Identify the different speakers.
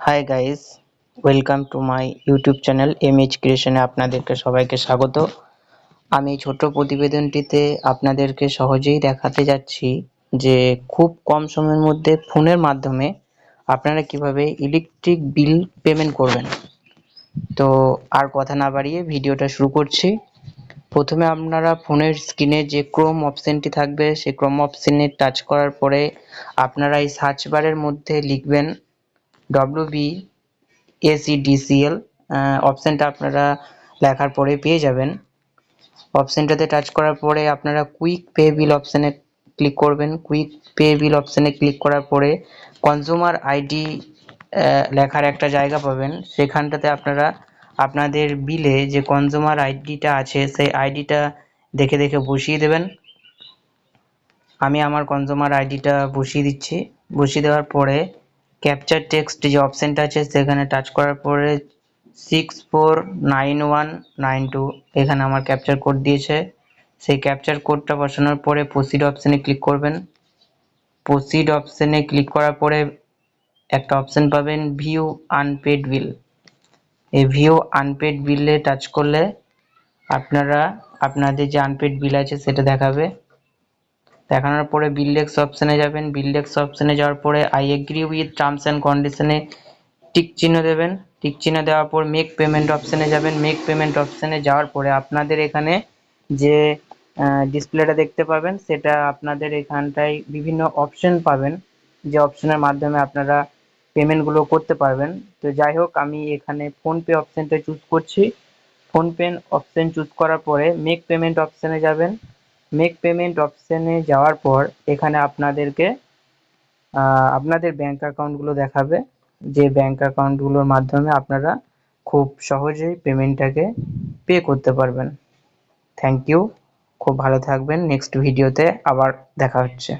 Speaker 1: Hi guys welcome to my YouTube channel M H ক্রিয়েশনে আপনাদেরকে সবাইকে স্বাগত। আমি ছোট প্রতিবেদনটিতে আপনাদেরকে সহজেই দেখাতে যাচ্ছি যে খুব কম সময়ের মধ্যে ফোনের মাধ্যমে আপনারা কীভাবে ইলেকট্রিক বিল পেমেন্ট করবেন। তো আর কথা না বাড়িয়ে ভিডিওটা শুরু করছি। প্রথমে আপনারা ফোনের স্ক্রিনে যে ক্রোম অপশানটি থাকবে সেই ক্রোম অপশানে টাচ করার পরে আপনারা এই সার্চ বারের মধ্যে লিখবেন ডব্লিউ বি এসিডিসিএল অপশানটা আপনারা লেখার পরে পেয়ে যাবেন। অপশানটাতে টাচ করার পরে আপনারা কুইক পে বিল অপশানে ক্লিক করবেন। কুইক পে বিল অপশানে ক্লিক করার পরে কনজিউমার আইডি লেখার একটা জায়গা পাবেন। সেখানটাতে আপনারা আপনাদের বিলে যে কনজিউমার আইডিটা আছে, সেই আইডিটা দেখে দেখে বসিয়ে দেবেন। আমি আমার কনজিউমার আইডিটা বসিয়ে দিচ্ছি। বসিয়ে দেওয়ার পরে ক্যাপচার টেক্সট যে অপশানটা আছে সেখানে টাচ করার পরে six four nine one nine two এখানে আমার ক্যাপচার কোড দিয়েছে। সেই ক্যাপচার কোডটা বসানোর পরে প্রসিড অপশানে ক্লিক করবেন। প্রসিড অপশানে ক্লিক করার পরে একটা অপশান পাবেন ভিউ আনপেড বিল এই ভিউ আনপেড বিলে টাচ করলে আপনারা, আপনাদের যে আনপেড বিল আছে সেটা দেখাবে। দেখানোর পরে বিলডেক্স অপশানে যাবেন। বিলডেক্স অপশানে যাওয়ার পরে I agree with terms and কন্ডিশনে টিক চিহ্ন দেবেন। টিক চিহ্ন দেওয়ার পর মেক পেমেন্ট অপশানে যাবেন। মেক পেমেন্ট অপশানে যাওয়ার পরে আপনাদের এখানে যে ডিসপ্লেটা দেখতে পাবেন, সেটা আপনাদের এখানটায় বিভিন্ন অপশন পাবেন। যে অপশনের মাধ্যমে আপনারা পেমেন্টগুলো করতে পারবেন। তো যাই হোক, আমি এখানে ফোনপে অপশানটা চুজ করছি। ফোনপে অপশান চুজ করার পরে মেক পেমেন্ট অপশানে যাবেন। মেক পেমেন্ট অপশানে যাওয়ার পর এখানে আপনাদেরকে আপনাদের ব্যাঙ্ক অ্যাকাউন্টগুলো দেখাবে। যে ব্যাঙ্ক অ্যাকাউন্টগুলোর মাধ্যমে আপনারা খুব সহজেই পেমেন্টটাকে পে করতে পারবেন। থ্যাংক ইউ খুব ভালো থাকবেন। নেক্সট ভিডিওতে আবার দেখা হচ্ছে।